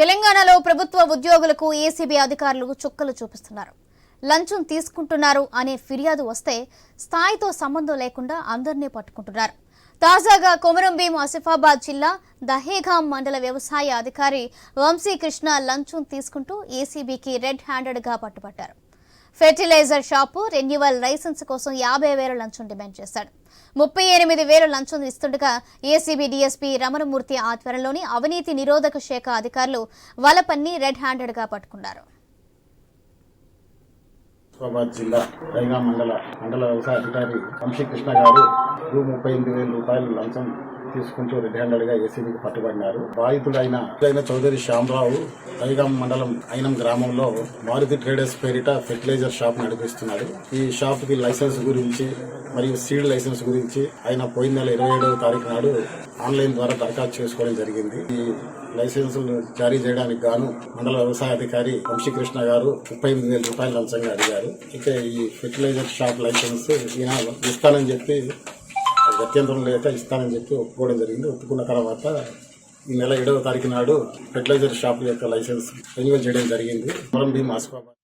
తెలంగాణలో ప్రభుత్వ ఉద్యోగులకు ఏసీబీ అధికారులు చుక్కలు చూపిస్తున్నారు. లంచం తీసుకుంటున్నారు అనే ఫిర్యాదు వస్తే స్థాయితో సంబంధం లేకుండా అందరినీ పట్టుకుంటున్నారు. తాజాగా కొమరంభీం ఆసిఫాబాద్ జిల్లా దహేగాం మండల వ్యవసాయ అధికారి వంశీకృష్ణ లంచం తీసుకుంటూ ఏసీబీకి రెడ్ హ్యాండెడ్గా పట్టుబట్టారు. ఫెర్టిలైజర్ షాపు రెన్యువల్ లైసెన్స్ కోసం యాభై వేల లంచం డిమాండ్ చేశాడు. ముప్పై ఎనిమిది వేల లంచం ఇస్తుండగా ఏసీబీ డీఎస్పీ రమణమూర్తి ఆధ్వర్యంలోని అవినీతి నిరోధక శాఖ అధికారులు వలపన్ని రెడ్ హ్యాండెడ్గా పట్టుకున్నారు. హైదరాబాద్ జిల్లా రైగా మండల మండల వ్యవసాయ అధికారి వంశీకృష్ణ గారు రూ ముప్పై ఎనిమిది వేల రూపాయలు లంచం తీసుకుంటూ రెడ్ హ్యాండెడ్గా ఏసీబీకి పట్టుబడినారు. బాధితుడైన అయిన చౌదరి శ్యామరావు రైగాం మండలం అయినం గ్రామంలో మారుతి ట్రేడర్స్ పేరిట ఫెర్టిలైజర్ షాప్ నడిపిస్తున్నాడు. ఈ షాప్కి లైసెన్స్ గురించి మరియు సీడ్ లైసెన్స్ గురించి ఆయన పోయిన నెల ఇరవై ఏడవ తారీఖు నాడు ఆన్లైన్ ద్వారా దరఖాస్తు చేసుకోవడం జరిగింది. ఈ లైసెన్సులు జారీ చేయడానికి గాను మండల వ్యవసాయ అధికారి వంశీకృష్ణ గారు ముప్పై ఎనిమిది వేల రూపాయలు లంచంగా అడిగారు. అయితే ఈ ఫెర్టిలైజర్ షాప్ లైసెన్స్ ఈయన ఇస్తానని చెప్పి గత్యంతరం లేక ఇస్తానని చెప్పి ఒప్పుకోవడం జరిగింది. ఒప్పుకున్న తర్వాత ఈ నెల ఏడవ తారీఖు నాడు ఫెర్టిలైజర్ షాప్ యొక్క లైసెన్స్ రెన్యువల్ చేయడం జరిగింది. మొరం భీమ్ ఆసిఫాబాద్.